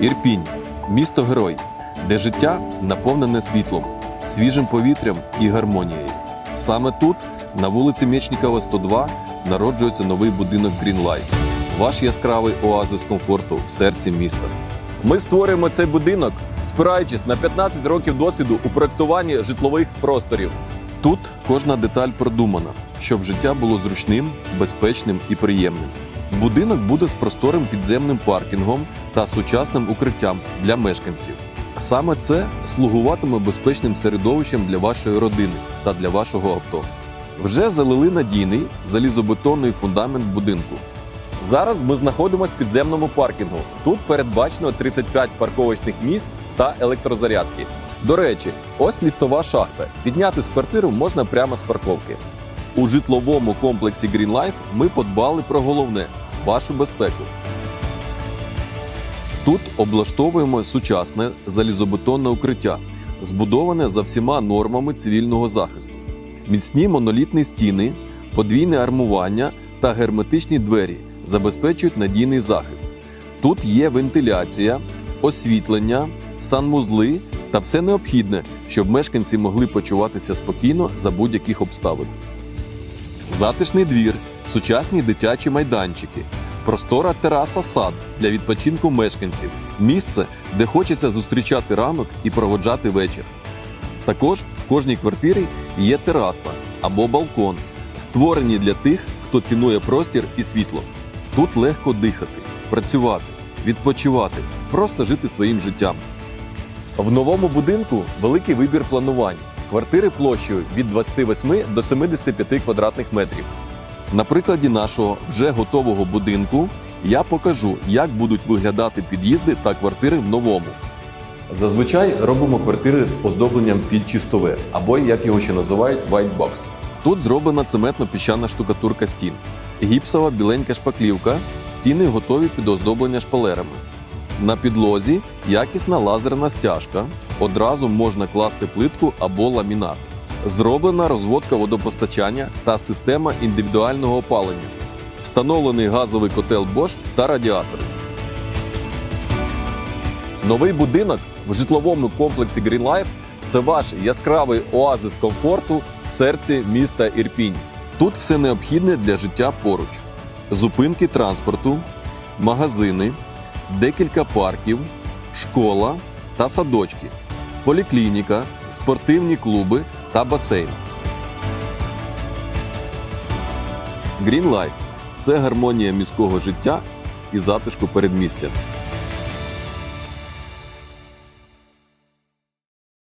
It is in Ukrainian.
Ірпінь місто герой, де життя наповнене світлом, свіжим повітрям і гармонією. Саме тут, на вулиці Мєчнікова, 102, народжується новий будинок Green Life, ваш яскравий оазис комфорту в серці міста. Ми створюємо цей будинок, спираючись на 15 років досвіду у проєктуванні житлових просторів. Тут кожна деталь продумана, щоб життя було зручним, безпечним і приємним. Будинок буде з просторим підземним паркінгом та сучасним укриттям для мешканців. Саме це слугуватиме безпечним середовищем для вашої родини та для вашого авто. Вже залили надійний залізобетонний фундамент будинку. Зараз ми знаходимося в підземному паркінгу. Тут передбачено 35 парковочних місць та електрозарядки. До речі, ось ліфтова шахта. Підняти з квартиру можна прямо з парковки. У житловому комплексі Green Life ми подбали про головне вашу безпеку. Тут облаштовуємо сучасне залізобетонне укриття, збудоване за всіма нормами цивільного захисту. Міцні монолітні стіни, подвійне армування та герметичні двері забезпечують надійний захист. Тут є вентиляція, освітлення, санвузли та все необхідне, щоб мешканці могли почуватися спокійно за будь-яких обставин. Затишний двір, сучасні дитячі майданчики, простора тераса сад для відпочинку мешканців, місце, де хочеться зустрічати ранок і проводжати вечір. Також в кожній квартирі є тераса або балкон, створені для тих, хто цінує простір і світло. Тут легко дихати, працювати, відпочивати, просто жити своїм життям. В новому будинку великий вибір планувань. Квартири площею від 28 до 75 квадратних метрів. На прикладі нашого вже готового будинку я покажу, як будуть виглядати під'їзди та квартири в новому. Зазвичай робимо квартири з оздобленням під чистове, або як його ще називають white box. Тут зроблена цементно-піщана штукатурка стін, гіпсова біленька шпаклівка, стіни готові під оздоблення шпалерами. На підлозі якісна лазерна стяжка. Одразу можна класти плитку або ламінат. Зроблена розводка водопостачання та система індивідуального опалення. Встановлений газовий котел Bosch та радіатори. Новий будинок в житловому комплексі Green Life – це ваш яскравий оазис комфорту в серці міста Ірпінь. Тут все необхідне для життя поруч: зупинки транспорту, магазини, декілька парків, школа та садочки, поліклініка, спортивні клуби та басейн. Green Life – це гармонія міського життя і затишку передмістя.